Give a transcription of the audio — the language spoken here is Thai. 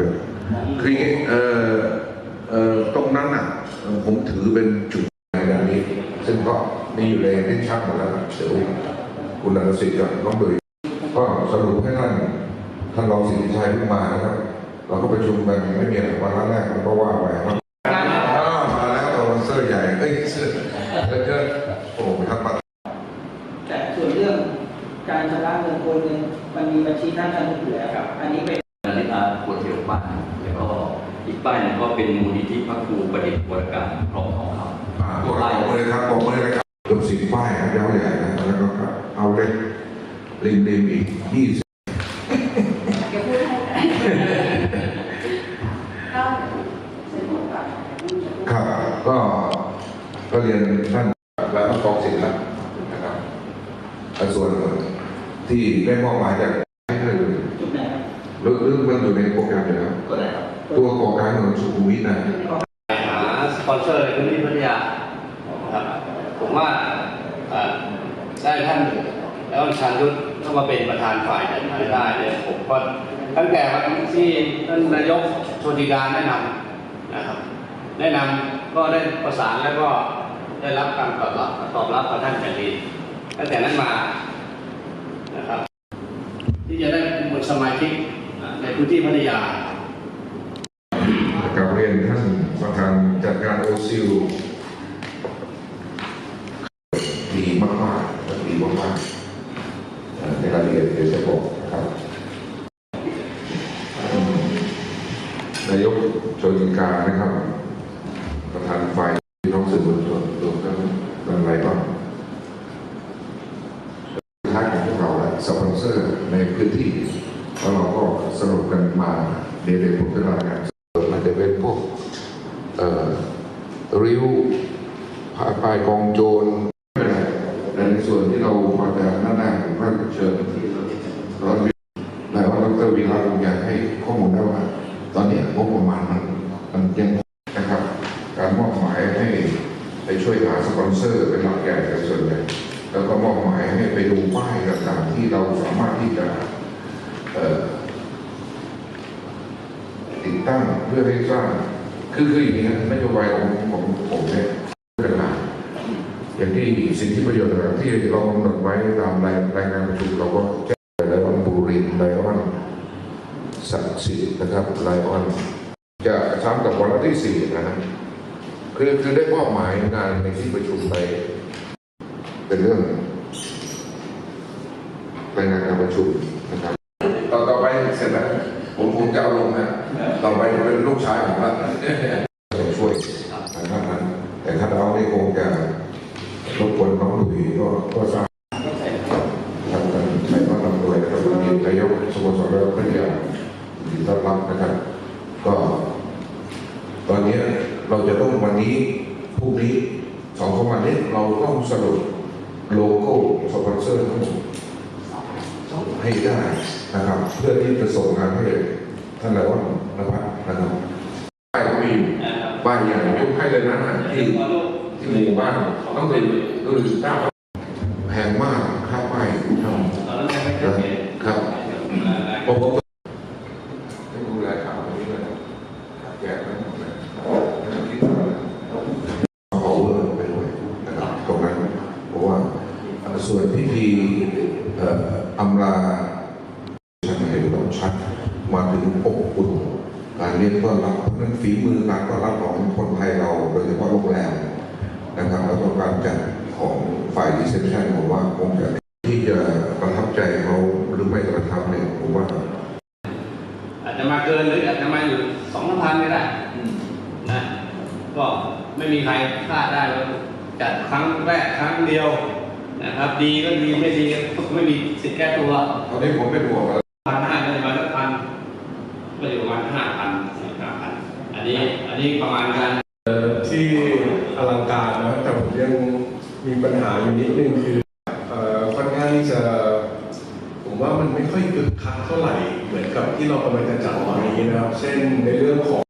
ด้วยคืออย่างงี้เอ่อเอ่อตรงนั้นอะเอ่อผมถือเป็นจุดในด้านนี้ ซึ่งก็มีอยู่ในลิ้นชักหมดแล้วนะเดี๋ยวคุณนันทสิทธิ์กับน้องดุยก็สรุปให้ท่านท่านรองสิทธิชัยเพิ่งมานะครับ เราก็ประชุมกันไม่มีอะไรวันแรกมันก็ว่าไปครับอ้าวมาแล้วตัวเสื้อใหญ่เอ้ยเสื้อแล้วก็โอ้โหครับมาแต่ส่วนเรื่องการชำระเงินโอนเงินมันมีบัญชีท่านท่านอยู่แล้วครับ อันนี้เป็นนาฬิกาโคเทลป้ายแล้วก็อีกป้ายนึงก็เป็นมูลนิธิพระครูประดิษฐ์วรการครองทองคำอ่าตัวเราบอกเลยครับบอกเลยครับเกือบสิบป้ายยาวใหญ่นะแล้วก็เอาเล็กริมริมอีกยี่สิบครับก็ก็เรียนท่านแล้วก็กองศิลป์นะครับส่วนที่ได้มอบหมายจาก หนครับหรือหรือมันอยู่ในโปรแกรมอยู่แล้วตัวไหนครับตัวก่อการถนนสุขุมวิทนะหาสปอนเซอร์ในพื้นที่พัทยานะครับผมว่าเอ่อได้ท่านแล้วชาญยุทธเข้ามาเป็นประธานฝ่ายจัดการได้เนี่ยผมก็ตั้งแต่วันที่ท่านนายกโชติการแนะนำนะครับแนะนำก็ได้ประสานแล้วก็ได้รับการตอบรับตอบรับกับท่านอย่างดีตั้งแต่นั้นมานะครับ ที่จะได้เป็นสมาชิกใน พื้นที่พัทยากับเรียนท่านประธานจัดการโอซิลดีมากๆและดีมากๆในรายละเอียดเดี๋ยวจะบอกนะครับอืมนายกโชติกานะครับ ประธานฝ่ายพี่น้องสื่อมวลชนรวมทั้งหลายหลายบ้างท้ายของพวกเราและสปอนเซอร์ในพื้นที่แล้วเราก็ สรุปกันมาในเรื่องของเวลางานมันจะเป็นพวกเอ่อริ้วผ้าปลายกองโจรไม่เป็นไรแต่ในส่วนที่เรามาจากหน้าหน้าของท่านเชิญร้อยวิแต่ว่าดรวีระคงอยากให้ข้อมูลได้ว่า ตอนนี้งบประมาณมันมันยังนะครับ การมอบหมายให้ไปช่วยหาสปอนเซอร์เป็นหลักใหญ่เป็นส่วนใหญ่แล้วก็มอบหมายให้ไปดูป้ายต่างๆที่เราสามารถที่จะเอ่อ ตั้งเพื่อให้สร้างคือคืออย่างนี้นะนโยบายของของผมเนี่ยเป็นหลักอย่างที่สิทธิประโยชน์ต่างที่เรากำหนดไว้ตามรายรายงานประชุมเราก็แจ้งไลออนบูรินไลออนสัตว์สิทธิ์นะครับไลออนจะซ้ำกับวันที่สี่นะฮะคือคือได้มอบหมายงานในที่ประชุมไป เป็นเรื่องรายงานการประชุมนะครับต่อต่อไปเสร็จแล้วผมผมจะเอาลงนะ ต่อไปจะเป็นลูกชายผมละจะช่วยทางด้านนั้น แต่ถ้าเราไม่คงจะรบกวนน้องหลุยก็ก็ทราบทางการใช้พระนำโดยนะครับมีนายกสโมสรพัทยายินดีต้อนรับนะครับ ก็ ตอนนี้เราจะต้องวันนี้พรุ่งนี้สองสามวันนี้เราต้องสรุปโลโก้สปอนเซอร์ทั้งหมดให้ได้นะครับ เพื่อที่จะส่งงานให้ ท่านแล้วนะครับนะครับป้ายก็มีป้ายอย่างยกให้เลยนะที่ที่หมู่บ้านต้องเป็นต้องเป็นเจ้าแพงมากค่าป้ายครับตอนนั้นยังไม่เกิดเหตุครับผมผมให้ดูแลข่าวตรงนี้เลยแจกไปหมดเลยคิดว่าเอเวอร์ไปด้วยนะครับตรงนั้นเพราะว่าส่วนพิธีเอ่ออำลาชัดเห็นต้องชัด มาถึงอบอุ่นการเรียนต้อนรับเพราะฉะนั้นฝีมือการต้อนรับของคนไทยเราโดยเฉพาะโรงแรมนะครับแล้วก็การจัดของฝ่ายรีเซพชันผมว่าคงจะที่จะประทับใจเขาหรือไม่ประทับเนี่ยผมว่าอาจจะมาเกินหรืออาจจะมาอยู่สองพันก็ได้นะก็ไม่มีใครคาดได้ว่าจัดครั้งแรกครั้งเดียวนะครับ ดีก็ดีไม่ดีก็ไม่มีสิทธิ์แก้ตัวตอนนี้ผมเป็นห่วงแล้ว ห้าพันสี่ห้าพันอันนี้อันนี้ประมาณการที่อลังการนะแต่ผมยังมีปัญหาอยู่นิดนึงคือเอ่อค่อนข้างที่จะผมว่ามันไม่ค่อยคึกคักเท่าไหร่เหมือนกับที่เรากำลังจะจัดตอนนี้นะครับ เช่นในเรื่องของ